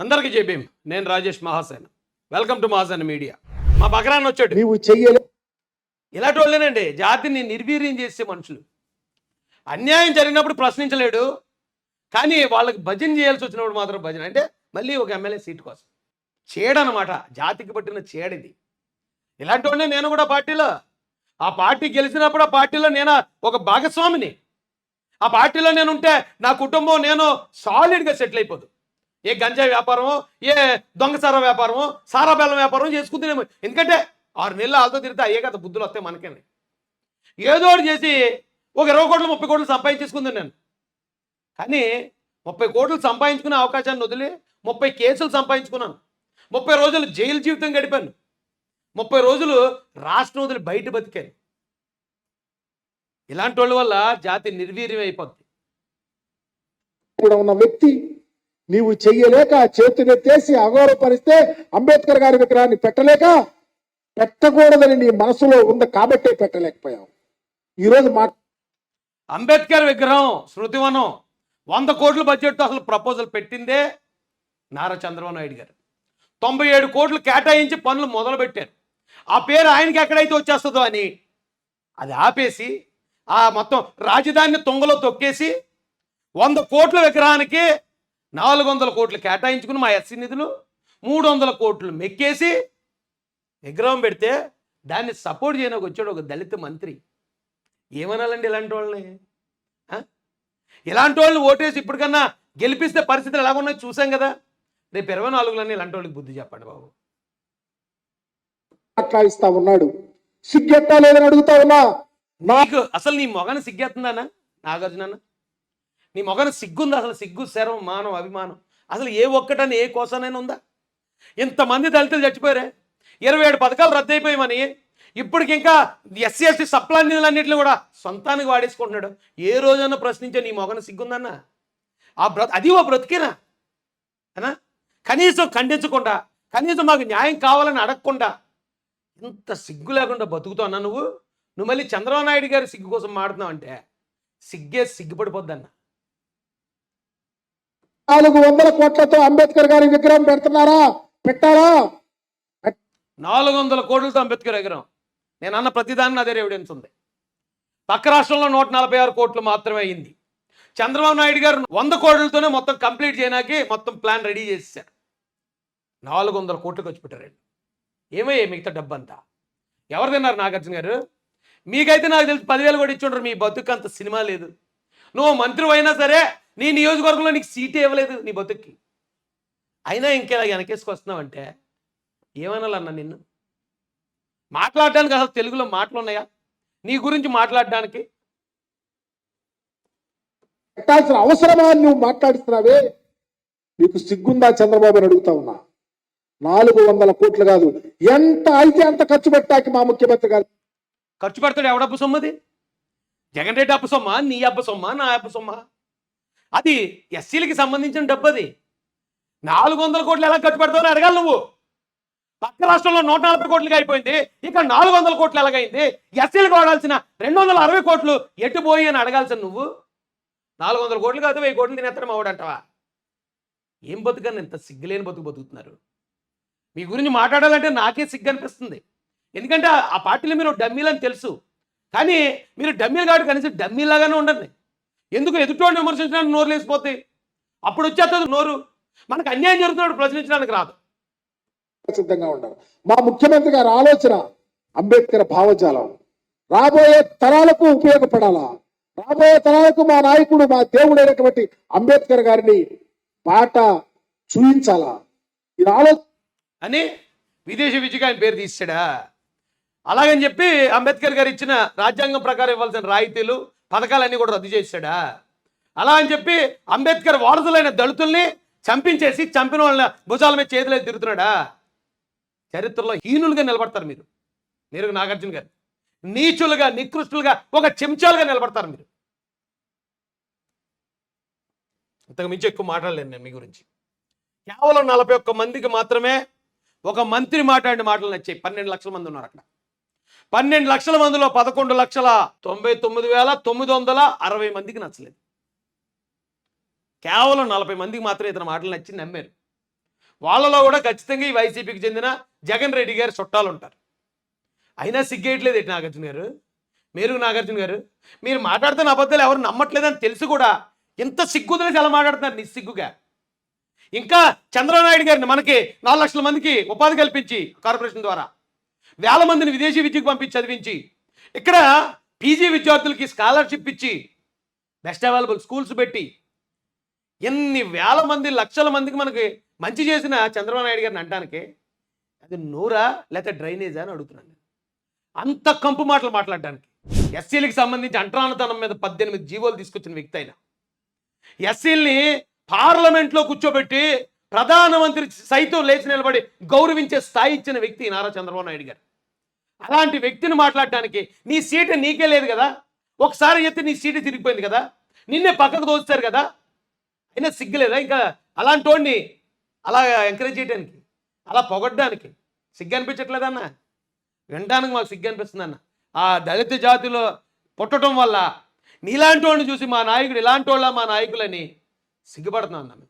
అందరికీ చెప్పేం నేను Rajesh Mahasena. Welcome to Mahasena media. మా బకరాన్ని వచ్చాడు. నీవు చెయ్యలే. ఇలాంటి వాళ్ళేనండి జాతిని నిర్వీర్యం చేసే మనుషులు. అన్యాయం జరిగినప్పుడు ప్రశ్నించలేడు. కానీ వాళ్ళకి భజన చేయాల్సి వచ్చినప్పుడు మాత్రం భజన. అంటే మళ్ళీ ఒక ఎమ్మెల్యే సీట్ కోసం. చేయడనమాట జాతికి పట్టిన చేడిది ఇలాంటి వాడినే నేను కూడా పార్టీలో. ఆ పార్టీ గెలిచినప్పుడు ఆ పార్టీలో నేను ఒక భాగస్వామిని. ఆ పార్టీలో నేను ఉంటే నా కుటుంబం నేను సాలిడ్గా సెటిల్ అయిపోదు. ఏ గంజా వ్యాపారమో ఏ దొంగసార వ్యాపారమో సారా బెల్లం వ్యాపారం చేసుకుంటేనేమో. ఎందుకంటే ఆరు నెలలు వాళ్ళతో తిరిగితే అయ్యే కదా బుద్ధులు వస్తాయి మనకని ఏదో ఒకటి చేసి ఒక ఇరవై కోట్లు ముప్పై కోట్లు సంపాదించేసుకుంది నేను. కానీ ముప్పై కోట్లు సంపాదించుకునే అవకాశాన్ని వదిలి ముప్పై కేసులు సంపాదించుకున్నాను. ముప్పై రోజులు జైలు జీవితం గడిపాను. ముప్పై రోజులు రాష్ట్రం వదిలి బయట బతికాను. ఇలాంటి వాళ్ళ వల్ల జాతి నిర్వీర్యం అయిపోద్ది. కూడా ఉన్న వ్యక్తి నీవు చెయ్యలేక చేతునెత్తేసి అగౌరవపరిస్తే అంబేద్కర్ గారి విగ్రహాన్ని పెట్టలేక పెట్టకూడదని నీ మనసులో ఉంది కాబట్టే పెట్టలేకపోయావు. ఈరోజు మా అంబేద్కర్ విగ్రహం శృతివనం వంద కోట్ల బడ్జెట్తో అసలు ప్రపోజల్ పెట్టిందే నారా చంద్రబాబు నాయుడు గారు. తొంభై ఏడు కోట్లు కేటాయించి పనులు మొదలుపెట్టారు. ఆ పేరు ఆయనకి ఎక్కడైతే వచ్చేస్తుందో అని అది ఆపేసి ఆ మొత్తం రాజధానిని తుంగలో తొక్కేసి వంద కోట్ల విగ్రహానికి నాలుగు వందల కోట్లు కేటాయించుకుని మా ఎస్సీ నిధులు మూడు వందల కోట్లు మెక్కేసి విగ్రహం పెడితే దాన్ని సపోర్ట్ చేయడానికి వచ్చాడు ఒక దళిత మంత్రి. ఏమనాలండి ఇలాంటి వాళ్ళని? ఇలాంటి వాళ్ళని ఓటేసి ఇప్పటికన్నా గెలిపిస్తే పరిస్థితులు ఎలా ఉన్నాయో చూసాం కదా. రేపు ఇరవై నాలుగులోనే ఇలాంటి వాళ్ళకి బుద్ధి చెప్పండి బాబు. మాట్లాడిస్తా ఉన్నాడు. సిగ్గెట్టా లేదని అడుగుతా ఉన్నా. నీకు అసలు నీ మొగను సిగ్గేస్తుందానా నాగార్జున అన్న? నీ మొగను సిగ్గుంది? అసలు సిగ్గు శరం మానం అభిమానం? అసలు ఏ ఒక్కటని ఏ కోసనైనా ఉందా? ఇంతమంది దళితులు చచ్చిపోయారే? ఇరవై ఏడు పథకాలు రద్దయిపోయామని. ఇప్పటికి ఇంకా ఎస్సీ ఎస్టీ సప్లా నిధులన్నింటినీ కూడా సొంతానికి వాడేసుకుంటున్నాడు. ఏ రోజైనా ప్రశ్నించే నీ మొగను సిగ్గుందన్నా? ఆ బ్ర అది ఓ బ్రతికేనా? అనా? కనీసం ఖండించకుండా కనీసం మాకు న్యాయం కావాలని అడగకుండా ఇంత సిగ్గు లేకుండా బతుకుతున్నా నువ్వు? నువ్వు మళ్ళీ చంద్రబాబు నాయుడు గారి సిగ్గు కోసం మాడుతున్నావు అంటే సిగ్గే సిగ్గుపడిపోద్దన్నా. నాలుగు వందల కోట్లతో అంబేద్కర్ గారి విగ్రహం పెడుతున్నారా? పెట్టారా? నాలుగు వందల కోట్లతో అంబేద్కర్ విగ్రహం. నేను అన్న ప్రతిదాన్ని అదే ఎవిడెన్స్ ఉంది. పక్క రాష్ట్రంలో నూట నలభై ఆరు కోట్లు మాత్రమే అయింది. చంద్రబాబు నాయుడు గారు వంద కోట్లతోనే మొత్తం కంప్లీట్ చేయడానికి మొత్తం ప్లాన్ రెడీ చేశారు. నాలుగు వందల కోట్లు ఖర్చు పెట్టారండి ఏమయ్యే మిగతా డబ్బంతా? ఎవరు తిన్నారు నాగార్జున గారు? మీకైతే నాకు తెలిసి పదివేలు కూడా ఇచ్చుండ్రు మీ బతుకు అంత సినిమా లేదు. నువ్వు మంత్రి అయినా సరే నీ నియోజకవర్గంలో నీకు సీటే ఇవ్వలేదు నీ బతుక్కి. అయినా ఇంకేలా వెనకేసుకొస్తున్నావంటే ఏమనాలన్నా నిన్ను? మాట్లాడడానికి అసలు తెలుగులో మాటలు ఉన్నాయా నీ గురించి మాట్లాడడానికి? పెట్టాల్సిన అవసరమా నువ్వు మాట్లాడుతున్నావే నీకు సిగ్గుందా చంద్రబాబు అని అడుగుతా ఉన్నా. నాలుగు వందల కోట్లు కాదు ఎంత అయితే అంత ఖర్చు పెట్టాకి మా ముఖ్యమంత్రి గారు? ఖర్చు పెడతాడు ఎవడబ్బు సొమ్మది? జగన్ రెడ్డి అప్పు సొమ్మ నీ అప్పు సొమ్మ నా అప్పు సొమ్మ? అది ఎస్సీలకి సంబంధించిన డబ్బు అది నాలుగు వందల కోట్లు ఎలా ఖర్చు పెడతావు అడగాలి నువ్వు. పక్క రాష్ట్రంలో నూట నలభై కోట్లుగా అయిపోయింది. ఇక్కడ నాలుగు వందల కోట్లు ఎలాగైంది? ఎస్సీలకు వాడాల్సిన రెండు వందల అరవై కోట్లు ఎటు పోయి అని అడగాల్సిన నువ్వు? నాలుగు వందల కోట్లు కాదు వెయ్యి కోట్లు తినేస్తాడు మావాడంటావా ఏం బతుకని ఇంత సిగ్గులేని బతుకు బతుకుతున్నారు? మీ గురించి మాట్లాడాలంటే నాకే సిగ్గు అనిపిస్తుంది ఎందుకంటే ఆ- ఆ పార్టీలో మీరు డమ్మీలని తెలుసు. కానీ మీరు డమ్మీలు కాబట్టి కనీసం డమ్మీలాగానే ఉండండి. ఎందుకు ఎదుటివాడిని విమర్శించడానికి నోరు లేసిపోతాయి అప్పుడు వచ్చేస్తుంది నోరు. మనకు అన్యాయం జరుగుతున్నప్పుడు ప్రశ్నించడానికి రాదు. సిద్ధంగా ఉండాలి. మా ముఖ్యమంత్రి గారి ఆలోచన అంబేద్కర్ భావజాలం. రాబోయే తరాలకు ఉపయోగపడాలా? రాబోయే తరాలకు మా నాయకుడు మా దేవుడైనటువంటి అంబేద్కర్ గారిని బాట చూయించాలా? ఈ ఆలోచన అని విదేశీ విద్యగా ఆయన పేరు తీసాడా అలాగని చెప్పి అంబేద్కర్ గారు ఇచ్చిన రాజ్యాంగం ప్రకారం ఇవ్వాల్సిన రాయితీలు పథకాలన్నీ కూడా రద్దు చేశాడా? అలా అని చెప్పి అంబేద్కర్ వారసులైన దళితుల్ని చంపించేసి చంపిన వాళ్ళ భుజాల మీద చేతులేదు తిరుగుతున్నాడా? చరిత్రలో హీనులుగా నిలబడతారు మీరు. మీరు నాగార్జున గారు. నీచులుగా నికృష్టులుగా ఒక చెంచాలుగా నిలబడతారు మీరు. ఇంతకు మించి ఎక్కువ మాట్లాడలేను నేను మీ గురించి. కేవలం నలభై ఒక్క మందికి మాత్రమే ఒక మంత్రి మాట్లాడిన మాటలు నచ్చాయి. పన్నెండు లక్షల మంది ఉన్నారు అక్కడ. పన్నెండు లక్షల మందిలో పదకొండు లక్షల తొంభై తొమ్మిది వేల తొమ్మిది వందల అరవై మందికి నచ్చలేదు. కేవలం నలభై మందికి మాత్రం ఇతని మాటలు నచ్చి నమ్మారు. వాళ్ళలో కూడా ఖచ్చితంగా ఈ వైసీపీకి చెందిన జగన్ రెడ్డి గారి చుట్టాలు ఉంటారు అయినా సిగ్గేయట్లేదు ఏంటి నాగార్జున గారు? మీరు నాగార్జున గారు మీరు మాట్లాడుతున్న అబద్ధాలు ఎవరు నమ్మట్లేదని తెలిసి కూడా. ఇంత సిగ్గుదలేసి ఎలా మాట్లాడుతున్నారు నిస్సిగ్గుగా? ఇంకా చంద్రబాబు నాయుడు గారిని మనకి నాలుగు లక్షల మందికి ఉపాధి కల్పించి కార్పొరేషన్ ద్వారా వేల మందిని విదేశీ విద్యకు పంపించి చదివించి ఇక్కడ పీజీ విద్యార్థులకి స్కాలర్షిప్ ఇచ్చి బెస్ట్ అవైలబుల్ స్కూల్స్ పెట్టి ఎన్ని వేల మంది లక్షల మందికి మనకి మంచి చేసిన చంద్రబాబు నాయుడు గారిని అంటానికి అది నూరా లేకపోతే డ్రైనేజా అని అడుగుతున్నాను అంత కంపు మాటలు మాట్లాడడానికి ఎస్సీలకు సంబంధించి అంటరానతనం మీద పద్దెనిమిది జీవోలు తీసుకొచ్చిన వ్యక్తి అయినా ఎస్సీల్ని పార్లమెంట్లో కూర్చోబెట్టి ప్రధానమంత్రి సైతం లేచి నిలబడి గౌరవించే స్థాయి ఇచ్చిన వ్యక్తి నారా చంద్రబాబు నాయుడు గారు. అలాంటి వ్యక్తిని మాట్లాడడానికి నీ సీటు నీకే లేదు కదా. ఒకసారి ఎత్తి నీ సీటు తిరిగిపోయింది కదా. నిన్నే పక్కకు దోస్తారు కదా. అయినా సిగ్గులేదా? ఇంకా అలాంటి వాడిని అలా ఎంకరేజ్ చేయడానికి అలా పొగడ్డానికి సిగ్గు అనిపించట్లేదన్న వినడానికి మాకు సిగ్గు అనిపిస్తుంది అన్న. ఆ దళిత జాతిలో పుట్టడం వల్ల నీలాంటి వాడిని చూసి మా నాయకుడు ఇలాంటి వాళ్ళ మా నాయకులని సిగ్గుపడుతున్నాం అన్న మేము.